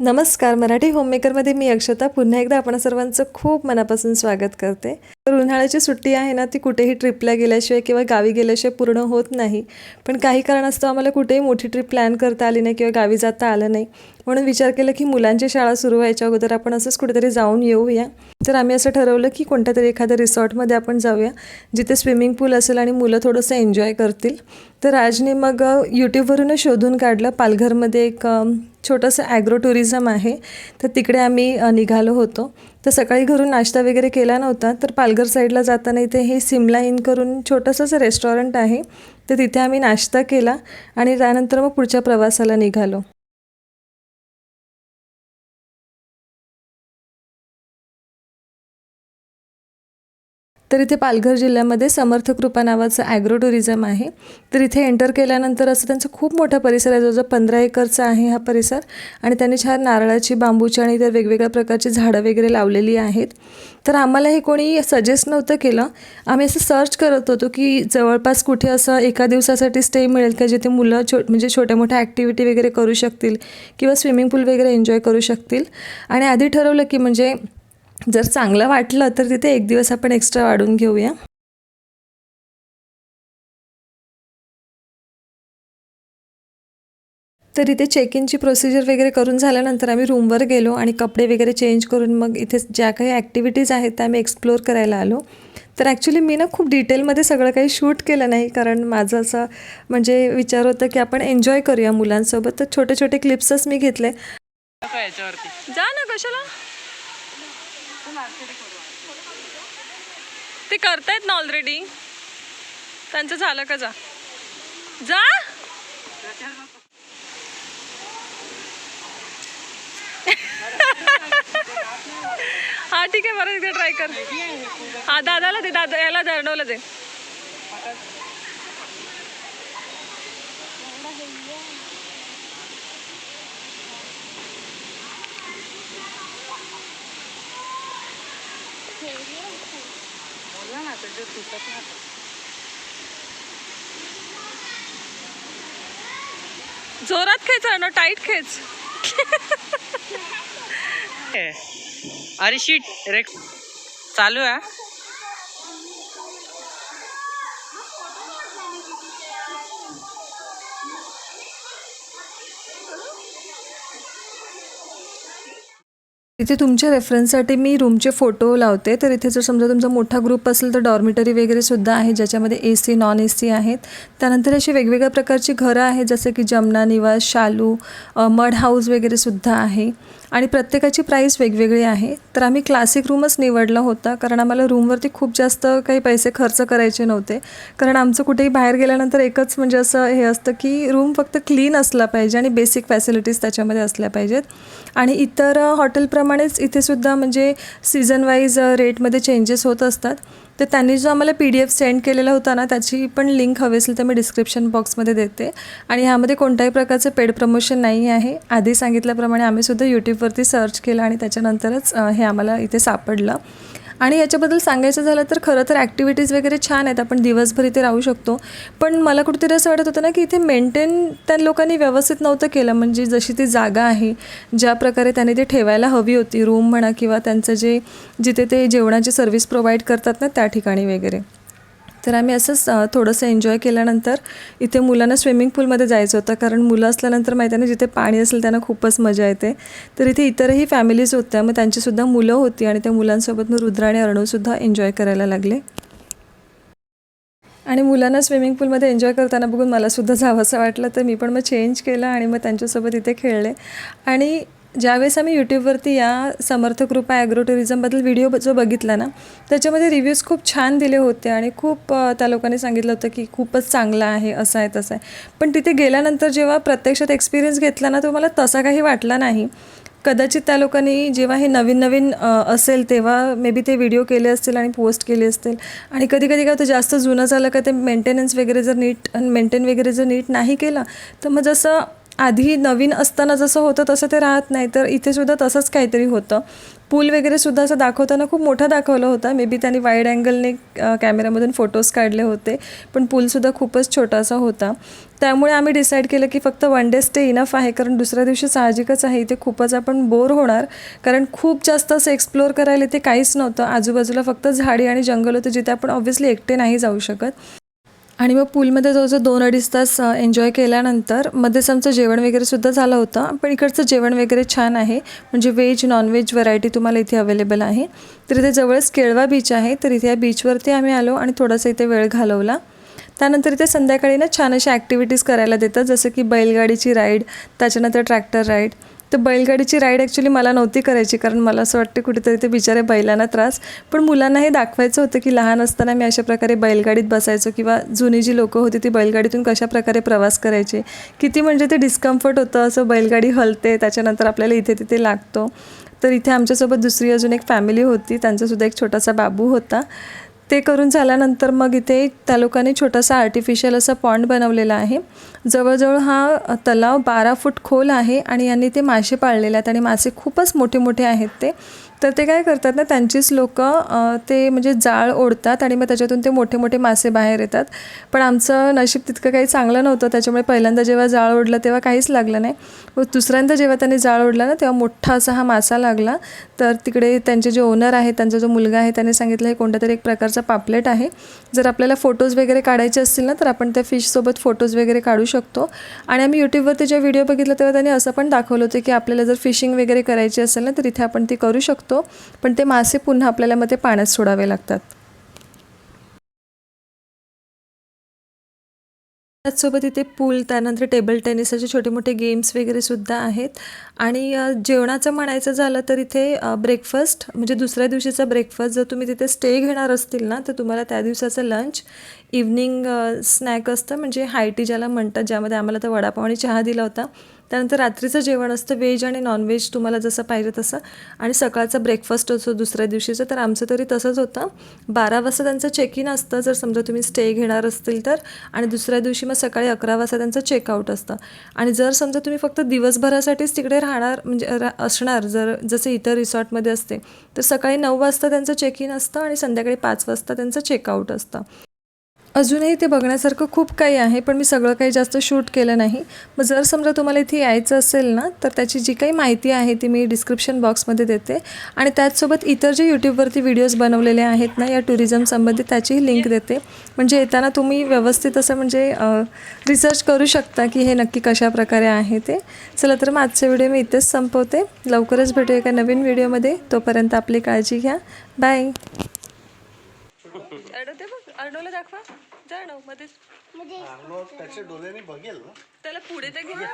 नमस्कार मराठी होममेकरमध्ये मी अक्षता. पुन्हा एकदा आपण सर्वांचं खूप मनापासून स्वागत करते. तर उन्हाळ्याची सुट्टी आहे ना ती कुठेही ट्रिपला गेल्याशिवाय किंवा गावी गेल्याशिवाय पूर्ण होत नाही. पण काही कारणास्तव आम्हाला कुठेही मोठी ट्रिप प्लॅन करता आली नाही किंवा गावी जाता आलं नाही. म्हणून विचार केला की मुलांची शाळा सुरू व्हायच्या अगोदर आपण असंच कुठेतरी जाऊन येऊया. तर आम्ही असं ठरवलं की कोणत्या तरी एखाद्या रिसॉर्टमध्ये आपण जाऊया जिथे स्विमिंग पूल असेल आणि मुलं थोडंसं एन्जॉय करतील. तर राजने मग यूट्यूबवरूनच शोधून काढलं. पालघरमध्ये एक छोटंसं ॲग्रो टुरिझम आहे. तर तिकडे आम्ही निघालो होतो. तर सकाळी घरून नाश्ता वगैरे केला नव्हता. तर पालघर साईडला जाताना इथे हे सिमला इन करून छोटंसंच रेस्टॉरंट आहे. तर तिथे आम्ही नाश्ता केला आणि त्यानंतर मग पुढच्या प्रवासाला निघालो. तर इथे पालघर जिल्ह्यामध्ये समर्थ कृपा नावाचं ॲग्रो टुरिझम आहे. तर इथे एंटर केल्यानंतर असं त्यांचा खूप मोठा परिसर आहे. जवळजवळ पंधरा एकरचा आहे हा परिसर. आणि त्यांनी छान नारळाची बांबूची आणि इतर वेगवेगळ्या प्रकारची झाडं वगैरे लावलेली आहेत. तर आम्हाला हे कोणी सजेस्ट नव्हतं केलं. आम्ही असं सर्च करत होतो की जवळपास कुठे असं एका दिवसासाठी स्टे मिळेल का? जिथे मुलं छो म्हणजे छोट्या मोठ्या ॲक्टिव्हिटी वगैरे करू शकतील किंवा स्विमिंग पूल वगैरे एन्जॉय करू शकतील. आणि आधी ठरवलं की म्हणजे जर चांगलं वाटलं तर तिथे एक दिवस आपण एक्स्ट्रा वाढून घेऊया. तर इथे चेक इनची प्रोसिजर वगैरे करून झाल्यानंतर आम्ही रूमवर गेलो आणि कपडे वगैरे चेंज करून मग इथे ज्या काही ॲक्टिव्हिटीज आहेत त्या आम्ही एक्सप्लोअर करायला आलो. तर ॲक्च्युली मी ना खूप डिटेलमध्ये सगळं काही शूट केलं नाही कारण माझं असं म्हणजे विचार होता की आपण एन्जॉय करूया मुलांसोबत. तर छोटे छोटे क्लिप्सच मी घेतले. जा ना कशाला? ते करतायत ना ऑलरेडी त्यांचं झालं का जा. जा. हा ठीक आहे बरं एकदा ट्राय कर. हा दादाला दे दादा याला दर्डवलं दे. बोलला ना तुटत ना जोरात खेच ना टाईट खेच. अरे शीट रेक चालू आहे इथे तुमच्या रेफरन्ससाठी मी रूमचे फोटो लावते. तर इथे जर समजा तुमचा मोठा ग्रुप असेल तर डॉर्मिटरी वगैरे सुद्धा आहे ज्याच्यामध्ये A C non A C आहेत. त्यानंतर अशी वेगवेगळ्या प्रकारची घरं आहेत जसं की जमना निवास शालू मड हाऊस वगैरे सुद्धा आहे. आणि प्रत्येकाची प्राईस वेगवेगळी आहे. तर आम्ही क्लासिक रूमच निवडला होता कारण आम्हाला रूमवरती खूप जास्त काही पैसे खर्च करायचे नव्हते. कारण आमचं कुठेही बाहेर गेल्यानंतर एकच म्हणजे असं हे असतं की रूम फक्त क्लीन असला पाहिजे आणि बेसिक फॅसिलिटीज त्याच्यामध्ये असल्या पाहिजेत. आणि इतर अ, त्याप्रमाणेच इथे सुद्धा म्हणजे सीझन वाईज रेटमध्ये चेंजेस होत असतात. तर त्यांनी जो आम्हाला पी डी एफ सेंड केलेला होता ना त्याची पण लिंक हवी असेल तर मी डिस्क्रिप्शन बॉक्समध्ये देते. आणि ह्यामध्ये कोणत्याही प्रकारचं पेड प्रमोशन नाही आहे. आधी सांगितल्याप्रमाणे आम्ही सुद्धा यूट्यूबवरती सर्च केलं आणि त्याच्यानंतरच हे आम्हाला इथे सापडलं. आणि याच्याबद्दल सांगायचं झालं तर खरं तर ॲक्टिव्हिटीज वगैरे छान आहेत. आपण दिवसभर इथे राहू शकतो. पण मला कुठेतरी असं वाटत होतं ना की इथे मेंटेन त्या लोकांनी व्यवस्थित नव्हतं केलं. म्हणजे जशी ती जागा आहे ज्या प्रकारे त्यांनी ते ठेवायला हवी होती रूम म्हणा किंवा त्यांचं जे जिथे ते जेवणाची सर्व्हिस प्रोव्हाइड करतात ना त्या ठिकाणी वगैरे. तर आम्ही असंच थोडंसं एन्जॉय केल्यानंतर इथे मुलांना स्विमिंग पूलमध्ये जायचं होतं. कारण मुलं असल्यानंतर माहिती आहे ना जिथे पाणी असेल त्यांना खूपच मजा येते. तर इथे इतरही फॅमिलीज होत्या. मग त्यांचीसुद्धा मुलं होती आणि त्या मुलांसोबत मग रुद्र आणि अर्णवसुद्धा एन्जॉय करायला लागले. आणि मुलांना स्विमिंग पूलमध्ये एन्जॉय करताना बघून मलासुद्धा जावंसं वाटलं. तर मी पण मग चेंज केलं आणि मग त्यांच्यासोबत इथे खेळले. आणि ज्यावेळेस आम्ही यूट्यूबवरती या समर्थ कृपा ॲग्रो टुरिझमबद्दल व्हिडिओ जो बघितला ना त्याच्यामध्ये रिव्ह्यूज खूप छान दिले होते आणि खूप त्या लोकांनी सांगितलं होतं की खूपच चांगलं आहे असं आहे तसं आहे. पण तिथे गेल्यानंतर जेव्हा प्रत्यक्षात एक्सपिरियन्स घेतला ना तो मला तसा काही वाटला नाही. कदाचित त्या लोकांनी जेव्हा हे नवीन नवीन असेल तेव्हा मे बी ते व्हिडिओ केले असतील आणि पोस्ट केले असतील. आणि कधी कधी काय होतं जास्त जुनं झालं का ते मेंटेनन्स वगैरे जर नीट मेंटेन वगैरे जर नीट नाही केलं तर मग जसं आधी नवीन असताना जसं होतं तसं ते राहत नाही. तर इथे सुद्धा तसंच काहीतरी होतं. पूल वगैरे सुद्धा असं दाखवताना खूप मोठा दाखवलं होता. मे बी त्यांनी वाईड अँगलने कॅमेऱ्यामधून फोटोज काढले होते. पण पूलसुद्धा खूपच छोटासा होता. त्यामुळे आम्ही डिसाईड केलं की फक्त वन डे स्टे इनफ आहे. कारण दुसऱ्या दिवशी साहजिकच आहे. इथे खूपच आपण बोर होणार. कारण खूप जास्त असं एक्सप्लोअर करायला इथे काहीच नव्हतं. आजूबाजूला फक्त झाडी आणि जंगल होतं जिथे आपण ऑब्व्हियसली एकटे नाही जाऊ शकत. आणि मग पूलमध्ये जवळजवळ दोन अडीच तास एन्जॉय केल्यानंतर मध्येच आमचं जेवण वगैरे सुद्धा झालं होतं पण इकडचं जेवण वगैरे छान आहे. म्हणजे व्हेज नॉनव्हेज व्हरायटी तुम्हाला इथे अवेलेबल आहे. तर इथे जवळच केळवा बीच आहे. तर इथे या बीचवरती आम्ही आलो आणि थोडासा इथे वेळ घालवला. त्यानंतर इथे संध्याकाळी ना छान अशा ॲक्टिव्हिटीज करायला देतात. जसं की बैलगाडीची राईड त्याच्यानंतर ट्रॅक्टर राईड तर बैलगाडीची राईड ॲक्च्युली मला नव्हती करायची कारण मला असं वाटतं कुठेतरी ते बिचारे बैलांना त्रास. पण मुलांना हे दाखवायचं होतं की लहान असताना मी अशा प्रकारे बैलगाडीत बसायचो किंवा जुनी जी लोकं होती ती बैलगाडीतून कशा प्रकारे प्रवास करायचे. किती म्हणजे ते डिस्कम्फर्ट होतं असं बैलगाडी हलते त्याच्यानंतर आपल्याला इथे तिथे लागतो. तर इथे आमच्यासोबत दुसरी अजून एक फॅमिली होती त्यांचासुद्धा एक छोटासा बाबू होता. ते करून झाल्यानंतर मग इथे त्या लोकांनी छोटासा आर्टिफिशियल असा पॉन्ड बनवलेला आहे. जवळजवळ हा तलाव बारा फूट खोल आहे आणि यांनी ते मासे पाळलेले आहेत आणि मासे खूपच मोठे मोठे आहेत ते. तर ते काय करतात ना त्यांचीच लोक ते म्हणजे जाळ ओढतात आणि मग त्याच्यातून ते मोठे मोठे मासे बाहेर येतात. पण आमचं नशीब तितकं काही चांगलं नव्हतं. त्याच्यामुळे पहिल्यांदा जेव्हा जाळ ओढलं तेव्हा काहीच लागलं नाही. व दुसऱ्यांदा जेव्हा त्यांनी जाळ ओढला ना तेव्हा मोठा असा हा मासा लागला. तर तिकडे त्यांचे जे ओनर आहेत त्यांचा जो मुलगा आहे त्याने सांगितलं हे कोणत्या तरी एक प्रकारचं पापलेट आहे. जर आपल्याला फोटोज वगैरे काढायचे असतील ना तर आपण त्या फिशसोबत फोटोज वगैरे काढू शकतो. आणि आम्ही यूट्यूबवरती जेव्हा व्हिडिओ बघितला तेव्हा त्यांनी असं पण दाखवलं होतं की आपल्याला जर फिशिंग वगैरे करायची असेल ना तर इथे आपण ती करू शकतो. पण ते मासे पुन्हा आपल्याला मग ते पाण्यात सोडावे लागतात. त्याचसोबत इथे पूल त्यानंतर टेबल टेनिस असे छोटे मोठे गेम्स वगैरे सुद्धा आहेत. आणि जेवणाचं म्हणायचं झालं तर इथे ब्रेकफास्ट म्हणजे दुसऱ्या दिवशीचा ब्रेकफास्ट जर तुम्ही तिथे स्टे घेणार असतील ना तर तुम्हाला त्या दिवसाचं लंच इव्हनिंग स्नॅक असतं. म्हणजे हायटी ज्याला म्हणतात ज्यामध्ये आम्हाला तर वडापाव आणि चहा दिला होता. त्यानंतर रात्रीचं जेवण असतं व्हेज आणि नॉनव्हेज तुम्हाला जसं पाहिजे तसं. आणि सकाळचा ब्रेकफास्ट असतो दुसऱ्या दिवशीचं तर आमचं तरी तसंच होतं. बारा वाजता त्यांचं चेक इन असतं जर समजा तुम्ही स्टे घेणार असतील तर. आणि दुसऱ्या दिवशी मग सकाळी अकरा वाजता त्यांचं चेकआउट असतं. आणि जर समजा तुम्ही फक्त दिवसभरासाठीच तिकडे राहणार म्हणजे रा असणार जर जसे इतर रिसॉर्टमध्ये असते तर सकाळी नऊ वाजता त्यांचं चेक इन असतं आणि संध्याकाळी पाच वाजता त्यांचं चेकआउट असतं. अजूनही ते बघण्यासारखं खूप काही आहे पण मी सगळं काही जास्त शूट केलं नाही. मग जर समजा तुम्हाला इथे यायचं असेल ना तर त्याची जी काही माहिती आहे ती मी डिस्क्रिप्शन बॉक्समध्ये देते. आणि त्याचसोबत इतर जे यूट्यूबवरती व्हिडिओज बनवलेले आहेत ना या टुरिझम संबंधित त्याचीही लिंक देते. म्हणजे येताना तुम्ही व्यवस्थित असं म्हणजे रिसर्च करू शकता की हे नक्की कशा प्रकारे आहे ते. चला तर मग आजचा व्हिडिओ मी इथेच संपवते. लवकरच भेटूया एका नवीन व्हिडिओमध्ये तोपर्यंत आपली काळजी घ्या. बाय बघ. अर्णवला दाखवा. जा अर्णव मध्येच. अर्णव त्याच्या डोळ्याने बघेल ना. त्याला पुढे तर घ्या